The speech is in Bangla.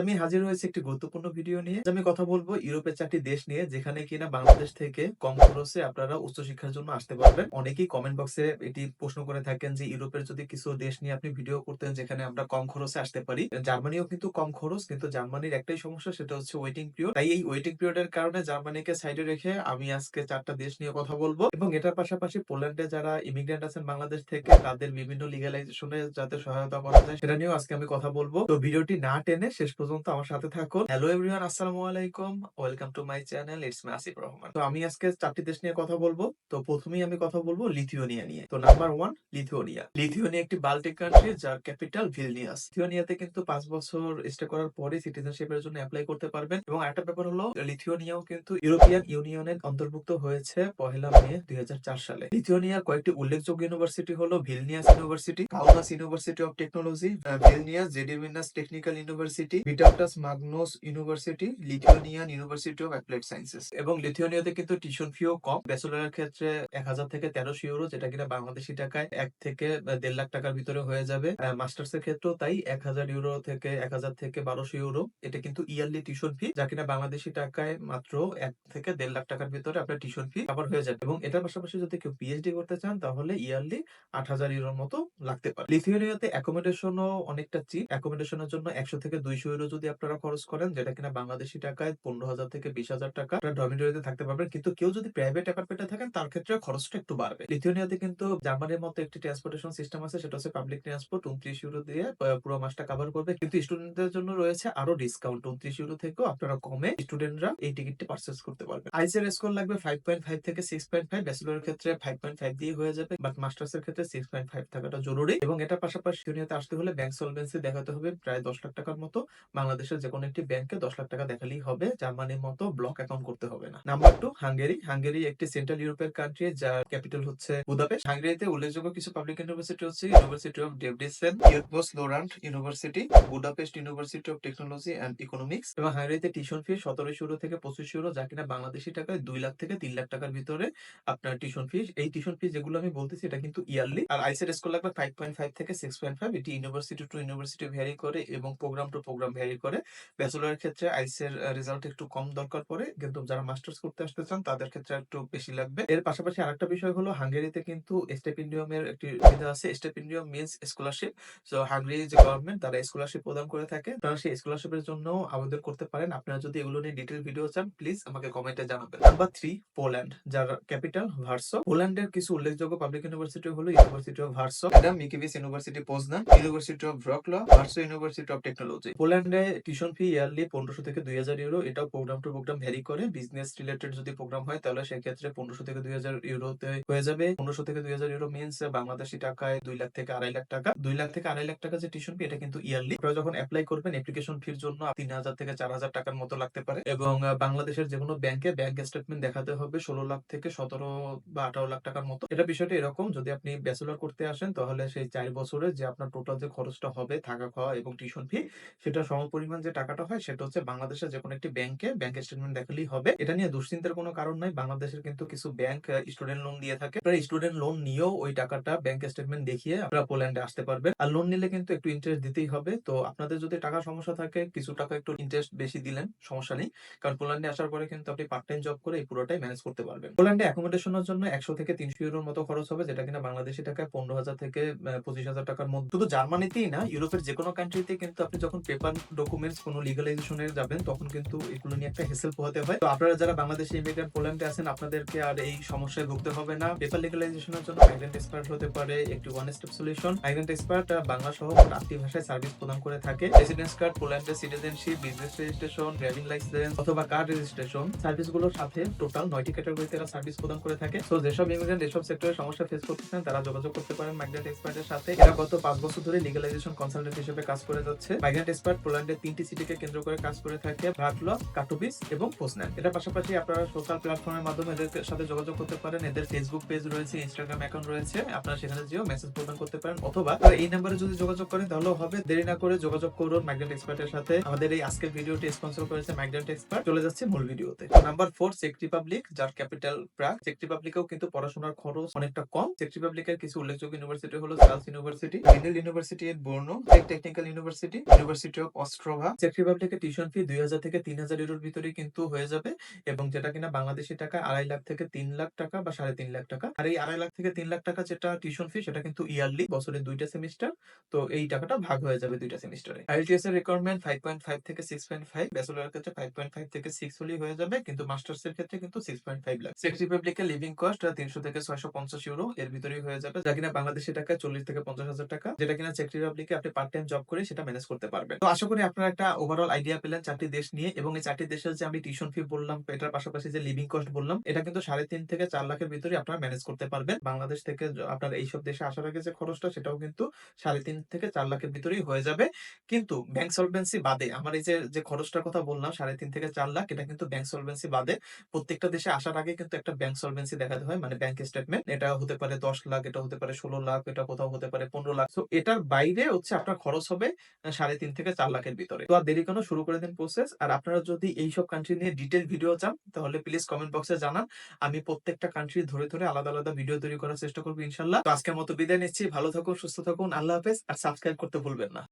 আমি হাজির হয়েছি একটি গুরুত্বপূর্ণ ভিডিও নিয়ে। আমি কথা বলব ইউরোপের চারটি দেশ নিয়ে, যেখানে কিনা বাংলাদেশ থেকে কম খরচে আপনারা উচ্চশিক্ষার জন্য আসতে পারবেন। অনেকেই কমেন্ট বক্সে এটি প্রশ্ন করে থাকেন যে, ইউরোপের যদি কিছু দেশ নিয়ে আপনি ভিডিও করতেন যেখানে আমরা কম খরচে আসতে পারি? জার্মানিও কিন্তু কম খরচ, কিন্তু জার্মানির একটাই সমস্যা সেটা হচ্ছে ওয়েটিং পিরিয়ড তাই এই ওয়েটিং পিরিয়ডের কারণে জার্মানিকে সাইডে রেখে আমি আজকে চারটা দেশ নিয়ে কথা বলব। এবং এটার পাশাপাশি পোল্যান্ডে যারা ইমিগ্রেন্ট আছেন বাংলাদেশ থেকে, তাদের বিভিন্ন লিগালাইজেশনে যাতে সহায়তা করা যায়, সেটা নিয়েও আজকে আমি কথা বলব। তো ভিডিওটি না টেনে শেষ পর্যন্ত আমার সাথে থাকুন। হ্যালো এভরিওয়ান আসসালামু আলাইকুম। Welcome to my channel it's me Asif Rahman তো আমি আজকে চারটি দেশ নিয়ে কথা বলব। তো প্রথমেই আমি কথা বলব লিথুয়ানিয়া নিয়ে। তো নাম্বার ওয়ান লিথুয়ানিয়া। লিথুয়ানিয়া একটি বাল্টিক কান্ট্রি যার ক্যাপিটাল ভিলনিয়াস লিথুয়ানিয়াতে কিন্তু পাঁচ বছর স্টে করার পরে সিটিজেনশিপের জন্য অ্যাপ্লাই করতে পারবেন। এবং আরেকটা ব্যাপার হলো, লিথুয়ানিয়াও কিন্তু ইউরোপিয়ান ইউনিয়নের অন্তর্ভুক্ত হয়েছে পহেলা মে দুই হাজার চার সালে। লিথুয়ানিয়ার কয়েকটি উল্লেখযোগ্য ইউনিভার্সিটি হলো Vilnius university Kaunas university of technology Vilnius Gediminas technical university Vytautas Magnus university Lithuanian university of applied sciences এবং লিথুয়ানিয়াতে কিন্তু টিউশন ফিও কম। ক্ষেত্রে এক হাজার থেকে তেরোশো ইউরো যেটা কিনা বাংলাদেশি টাকায় এক থেকে দেড় লাখ টাকার ভিতরে হয়ে যাবে। মাস্টার্স এর ক্ষেত্রেও তাই এক হাজার ইউরো থেকে এক হাজার থেকে বারোশো ইউরো এটা কিন্তু ইয়ারলি টিউশন ফি যা কিনা বাংলাদেশি টাকায় মাত্র এক থেকে দেড় লাখ টাকার ভিতরে আপনার টিউশন ফি কভার হয়ে যাবে। এবং এটার পাশাপাশি যদি কেউ পিএইচডি করতে চান, তাহলে ইয়ারলি আট হাজার ইউরোর মতো লাগতে পারে। লিথুয়ানিয়াতে অ্যাকোমোডেশনও অনেকটা চিপ অ্যাকোমোডেশনের জন্য একশো থেকে দুইশো ইউরো যদি আপনারা খরচ করেন, যেটা কিনা বাংলাদেশি টাকায় পনেরো হাজার থেকে বিশ হাজার টাকা ডরমিটরিতে থাকতে পারবেন। কিন্তু কেউ যদি প্রাইভেট অ্যাপার্টমেন্টে থাকেন, তার ক্ষেত্রে খরচটা একটু বাড়বে। লিথুয়ানিয়াতে কিন্তু জার্মানির মতো একটি ট্রান্সপোর্টেশন সিস্টেম আছে, সেটা হচ্ছে পাবলিক ট্রান্সপোর্ট উনত্রিশ ইউরো দিয়ে পুরো মাসটা কভার করবে। কিন্তু স্টুডেন্টদের জন্য রয়েছে আরও ডিসকাউন্ট উনত্রিশ ইউরো থেকেও আপনারা কমে স্টুডেন্টরা এই টিকিটটি পারচেস করতে পারবেন। আইসিআর স্কোর লাগবে ফাইভ পয়েন্ট ফাইভ থেকে সিক্স পয়েন্ট ফাইভ ব্যাচেলরের ক্ষেত্রে ফাইভ পয়েন্ট ফাইভ দিয়ে হয়ে যাবে বাট মাস্টার্স এর ক্ষেত্রে সিক্স পয়েন্ট ফাইভ থাকাটা জরুরি। এবং এটা পাশাপাশি দুনিয়াতে আসতে হলে ব্যাংক সলভেন্সি দেখাতে হবে, প্রায় দশ লাখ টাকার মতো। বাংলাদেশের যে কোনো একটি ব্যাংকে দশ লাখ টাকা দেখালেই হবে জার্মানির মতো ব্লক অ্যাকাউন্ট করতে হবে না। নাম্বার টু হাঙ্গেরি হাঙ্গেরি একটি সেন্ট্রাল ইউরোপের কান্ট্রি যার ক্যাপিটাল হচ্ছে বুদাপেস্ট হাঙ্গেরিতে উল্লেখযোগ্য কিছু পাবলিক ইউনিভার্সিটি হচ্ছে university of Debrecen ইয়র্কবোস Lorand university Budapest university of technology and economics এবং হাঙ্গেরিতে টিউশন ফি সতেরোশো ইউরো থেকে পঁচিশ ইউরো যা কিনা বাংলাদেশি টাকায় দুই লাখ থেকে তিন লাখ টাকার ভিতরে আপনার টিউশন ফি এই টিউশন ফি যেগুলো আমি বলতেছি, এটা কিন্তু ইয়ারলি আর আইসের স্কোর লাগবে ফাইভ পয়েন্ট ফাইভ থেকে সিক্স পয়েন্ট ফাইভ এটি ইউনিভার্সিটি টু ইউনিভার্সিটি ভ্যারি করে এবং প্রোগ্রাম টু প্রোগ্রাম করে। ব্যাচেলরের ক্ষেত্রে আইসের রেজাল্ট একটু কম দরকার পড়ে, কিন্তু যারা মাস্টার্স করতে আসতে চান, তাদের ক্ষেত্রে একটু বেশি লাগবে। এর পাশাপাশি আরেকটা বিষয় হলো, হাঙ্গেরিতে কিন্তু স্টেপিন্ডিয়ামের একটি সুবিধা আছে। Stipendium means scholarship so Hungary যে গভর্নমেন্ট তারা স্কলারশিপ প্রদান করে থাকে। তারা সেই স্কলারশিপের জন্য আবেদন করতে পারেন। আপনারা যদি এগুলো নিয়ে ডিটেল ভিডিও চান প্লিজ আমাকে কমেন্টে জানাবেন। নাম্বার থ্রি পোল্যান্ড যার ক্যাপিটাল ভার্সো পোল্যান্ডের কিছু উল্লেখযোগ্য পাবলিক ইউনিভার্সিটি হলো university of Warsaw Adam Mickiewicz university Poznan university of Wroclaw Warsaw university of technology পোল্যান্ডে tuition fee yearly পনেরোশো থেকে দুই হাজার ইউরো এটাও প্রোগ্রাম টু প্রোগ্রাম ভ্যারি করে। বিজনেস রিলেটেড যদি প্রোগ্রাম হয়, তাহলে সেক্ষেত্রে পনেরোশো থেকে দুই হাজার ইউরোতে হয়ে যাবে। পনেরোশো থেকে দুই হাজার ইউরো মিনস বাংলাদেশি টাকায় দুই লাখ থেকে আড়াই লাখ টাকা। দুই লাখ থেকে আড়াই লাখ টাকা যে টিউশন ফি এটা কিন্তু ইয়ারলি আপনারা যখন অ্যাপ্লাই করবেন অ্যাপ্লিকেশন ফির জন্য তিন হাজার থেকে চার হাজার টাকার মতো লাগতে পারে। এবং বাংলাদেশের যে কোনো ব্যাংকে ব্যাংক স্টেটমেন্ট দেখাতে হবে ষোলো লাখ থেকে সতেরো বা আঠারো লাখ টাকার মতো। এটা বিষয়টা এরকম, যদি আপনি ব্যাচেলর করতে আসেন, তাহলে সেই চার বছরে যে আপনার টোটাল যে খরচটা হবে, থাকা খাওয়া এবং টিউশন ফি সেটা সম পরিমাণ যে টাকাটা হয় সেটা হচ্ছে বাংলাদেশের যে কোনো একটি ব্যাংকে ব্যাংক স্টেটমেন্ট দেখালেই হবে। এটা নিয়ে দুশ্চিন্তার কোনো কারণ নাই। বাংলাদেশের কিন্তু কিছু ব্যাংক স্টুডেন্ট লোন দিয়ে থাকে। আপনারা স্টুডেন্ট লোন নিয়েও ওই টাকাটা ব্যাংক স্টেটমেন্ট দেখিয়ে আপনারা পোল্যান্ডে আসতে পারবেন। আর লোন নিলে কিন্তু একটু ইন্টারেস্ট দিতেই হবে। তো আপনাদের যদি টাকা সমস্যা থাকে, কিছু টাকা একটু ইন্টারেস্ট বেশি দিলেন, সমস্যা নেই। কারণ পোল্যান্ডে আসার পরে কিন্তু আপনি পার্ট টাইম জব করে এই পুরোটাই ম্যানেজ করতে পারবেন। পোল্যান্ডে অ্যাকোমোডেশনের জন্য একশো থেকে তিনশো ইউরোর মতো খরচ হবে, যেটা কিনা বাংলাদেশি টাকায় পনেরো হাজার থেকে পঁচিশ হাজার টাকার মধ্যে। শুধু জার্মানিতেই না ইউরোপের যে কোনো কান্ট্রিতে কিন্তু আপনি যখন পেপার ডকুমেন্টস কোনো লিগালাইজেশনে যাবেন, তখন কিন্তু এগুলো নিয়ে একটা হেসেল পোহাতে হয়। তো আপনারা যারা বাংলাদেশে ইমিগ্রেন্ট পোল্যান্ডে আছেন, আপনাদেরকে আর এই সমস্যায় ভুগতে হবে না। পেপার লিগালাইজেশনের জন্য মাইগ্রেন্ট এক্সপার্ট হতে পারে, একটি one step solution migrant expert Bangla সহ আটটি ভাষায় সার্ভিস প্রদান করে থাকে। রেসিডেন্স কার্ড পোল্যান্ডের citizenship business registration driving licence অথবা কার রেজিস্ট্রেশন সার্ভিসগুলোর সাথে টোটাল নয়টি ক্যাটাগরিতে এরা সার্ভিস প্রদান করে থাকে। তো যেসব ইমিগ্রেন্ট এসব সেক্টরে সমস্যা ফেস করতেছেন, তারা যোগাযোগ করতে পারেন মাইগ্রেন্ট এক্সপার্টের সাথে। এরা গত পাঁচ বছর ধরে লিগালাইজেশন কনসালটেন্ট হিসেবে কাজ করে যাচ্ছে। মাইগ্রেন্ট এক্সপার্ট পোল্যান্ডের তিনটি সিটিকে কেন্দ্র করে কাজ করে থাকে ভ্রাটলস কাটুবিস এবং পোসনান এটার পাশাপাশি আপনারা সোশ্যাল প্ল্যাটফর্মের মাধ্যমে এদের সাথে যোগাযোগ করতে পারেন। এদের ফেসবুক পেজ রয়েছে ইনস্টাগ্রাম অ্যাকাউন্ট রয়েছে। আপনারা সেখানে যেও মেসেজ প্রদান করতে পারেন। অথবা এই নাম্বারে যদি যোগাযোগ করেন, তাহলেও হবে। দেরি না করে যোগাযোগ করুন মাইগ্রেন্ট এক্সপার্টের সাথে। আমাদের এই আজকের ভিডিওটি স্পন্সর করেছে মাইগ্রেন্ট এক্সপার্ট চলে যাচ্ছে মূল ভিডিওতে নাম্বার ফোর চেক রিপাবলিক যার ক্যাপিটাল প্রাগ চেক রিপাবলিকেও কিন্তু পড়াশোনার খরচ অনেকটা কম। চেক রিপাবলিকের কিছু উল্লেখযোগ্য ইউনিভার্সিটি হলো চার্লস ইউনিভার্সিটি ইউনিভার্সিটি এর check technical university university of Ostrava চেক রিপাবলিকের টিউশন ফি দুই হাজার থেকে তিন হাজার ইউরোর ভিতরে কিন্তু হয়ে যাবে এবং যেটা কিনা বাংলাদেশি টাকা আড়াই লাখ থেকে তিন লাখ টাকা বা সাড়ে তিন লাখ টাকা। আর এই আড়াই লাখ থেকে তিন লাখ টাকা যেটা টিউশন ফি সেটা কিন্তু ইয়ারলি বছরে দুইটা সেমিস্টার তো এই টাকাটা ভাগ হয়ে যাবে দুইটা সেমিস্টারে আইএলটিএস এর রিকোয়ারমেন্ট ফাইভ পয়েন্ট ফাইভ থেকে সিক্স পয়েন্ট ফাইভ ব্যাচেলর ক্ষেত্রে ফাইভ পয়েন্ট ফাইভ থেকে সিক্স হলেই হয়ে যাবে, কিন্তু মাস্টার্স এর ক্ষেত্রে কিন্তু সিক্স পয়েন্ট ফাইভ লাখ। চেক রিপাবলিকের লিভিং কস্ট তিনশো থেকে ছয়শো পঞ্চাশ ইউরো এর ভিতরেই হয়ে যাবে, যা কিনা বাংলাদেশি টাকা চল্লিশ থেকে পঞ্চাশ হাজার টাকা, যেটা কিনা চেক রিপাবলিকে আপনি পার্ট টাইম জব করে সেটা ম্যানেজ করতে পারবেন। তো আশা করি আপনারা একটা ওভারঅল আইডিয়া পেলেন চারটি দেশ নিয়ে এবং এই চারটি দেশের যে আমি টিউশন ফি বললাম, এটার পাশাপাশি যে লিভিং কস্ট বললাম, এটা কিন্তু সাড়ে তিন থেকে চার লাখের ভিতরে আপনারা ম্যানেজ করতে পারবেন। বাংলাদেশ থেকে আপনার এইসব দেশে আসার আগে যে খরচটা, সেটাও কিন্তু সাড়ে তিন থেকে চার লাখের ভিতরেই হয়ে যাবে। কিন্তু ব্যাংক সলভেন্সি বাদে, আমার এই যে যে খরচটার কথা বললাম, সাড়ে তিন থেকে চার লাখ, এটা কিন্তু ব্যাংক সলভেন্সি বাদে প্রত্যেকটা দেশে আসার আগে কিন্তু একটা ব্যাংক সলভেন্সি দেখাতে হয় মানে ব্যাংক স্টেটমেন্ট এটা হতে পারে দশ লাখ, এটা হতে পারে ষোলো লাখ, এটা কোথাও হতে পারে পনেরো লাখ। তো এটার বাইরে হচ্ছে আপনার খরচ হবে সাড়ে তিন থেকে চার লাখের ভিতরে। তো আর দেরি কেন শুরু করে দিন প্রসেস আর আপনারা যদি এইসব কান্ট্রি নিয়ে ডিটেল ভিডিও চান, তাহলে প্লিজ কমেন্ট বক্সে জানান। আমি প্রত্যেকটা কান্ট্রি ধরে ধরে আলাদা আলাদা ভিডিও তৈরি করার চেষ্টা করব, ইনশাল্লাহ। তো আজকের মতো বিদায় নিচ্ছি। ভালো থাকুন, সুস্থ থাকুন। আল্লাহ হাফেজ। আর সাবস্ক্রাইব করতে ভুলবেন না।